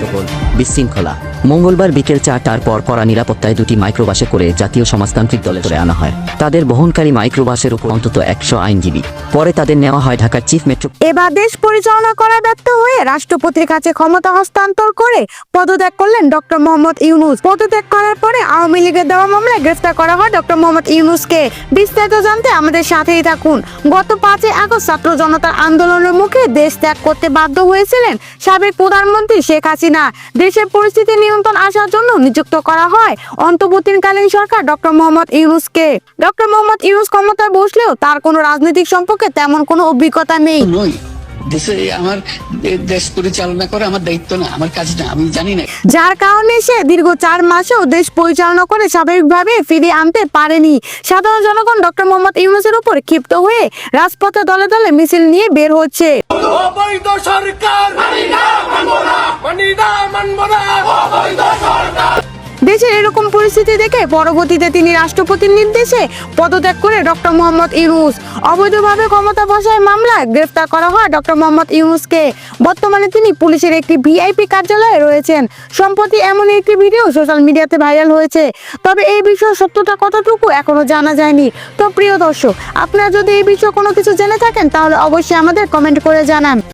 সকল বিশৃঙ্খলা। মঙ্গলবার বিকেল চারটার পর কড়া নিরাপত্তায় দুটি মাইক্রোবাসে করে জাতীয় সমাজতান্ত্রিক দলে ধরে আনা হয়। তাদের বহনকারী মাইক্রোবাসের উপর অন্তত একশো আইনজীবী। পরে তাদের নেওয়া হয় ঢাকার চিফ মেট্রো এবার দেশ পরিচালনা করা ব্যর্থ হয়ে রাষ্ট্রপতির কাছে ক্ষমতা হস্তান্তর করে পদত্যাগ করলেন ডক্টর মোহাম্মদ ইউনুস। পদত্যাগ করার পরে আওয়ামী লীগের দেওয়া মামলায় গ্রেফতার করা হয় ডক্টর মোহাম্মদ ইউনুসকে। বিস্তারিত জানতে আমাদের সাথেই থাকুন। গত পাঁচই আগস্ট ছাত্র জনতার আন্দোলনের মুখে দেশ ত্যাগ করতে বাধ্য হয়েছিলেন সাবেক প্রধানমন্ত্রী শেখ হাসিনা। দেশের পরিস্থিতি নিয়ন্ত্রণ আসার জন্য নিযুক্ত করা হয়। অন্তর্বর্তীকালীন সরকার ডক্টর মোহাম্মদ ইউনুসকে। ডক্টর মোহাম্মদ ইউনুস ক্ষমতায় বসলেও তার কোনো রাজনৈতিক সম্পর্কে তেমন কোনো অভিজ্ঞতা নেই। দেশে আমার দেশ পরিচালনা করা আমার দায়িত্ব না আমার কাজ না আমি জানি না। যার কারণে সে দীর্ঘ চার মাসেও দেশ পরিচালনা করে স্বাভাবিকভাবে ফিরিয়ে আনতে পারেনি। সাধারণ জনগণ ডক্টর মোহাম্মদ ইউনুসের উপর ক্ষিপ্ত হয়ে রাজপথে দলে দলে মিছিল নিয়ে বের হচ্ছে। অবৈধ সরকার মানি না মানব না মানি না দেশের এরকম পরিস্থিতি দেখে পরবর্তীতে তিনি রাষ্ট্রপতির নির্দেশে পদত্যাগ করে ডক্টর মোহাম্মদ ইউনুস। অবৈধভাবে ক্ষমতা বসায় মামলায় গ্রেফতার করা হয় ডক্টর মোহাম্মদ ইউনুসকে। বর্তমানে তিনি পুলিশের একটি ভিআইপি কার্যালয়ে রয়েছেন। সম্প্রতি এমন একটি ভিডিও সোশ্যাল মিডিয়াতে ভাইরাল হয়েছে। তবে এই বিষয়ে সত্যতা কতটুকু এখনও জানা যায়নি। তো প্রিয় দর্শক, আপনারা যদি এই বিষয়ে কোনো কিছু জেনে থাকেন, তাহলে অবশ্যই আমাদের কমেন্ট করে জানান।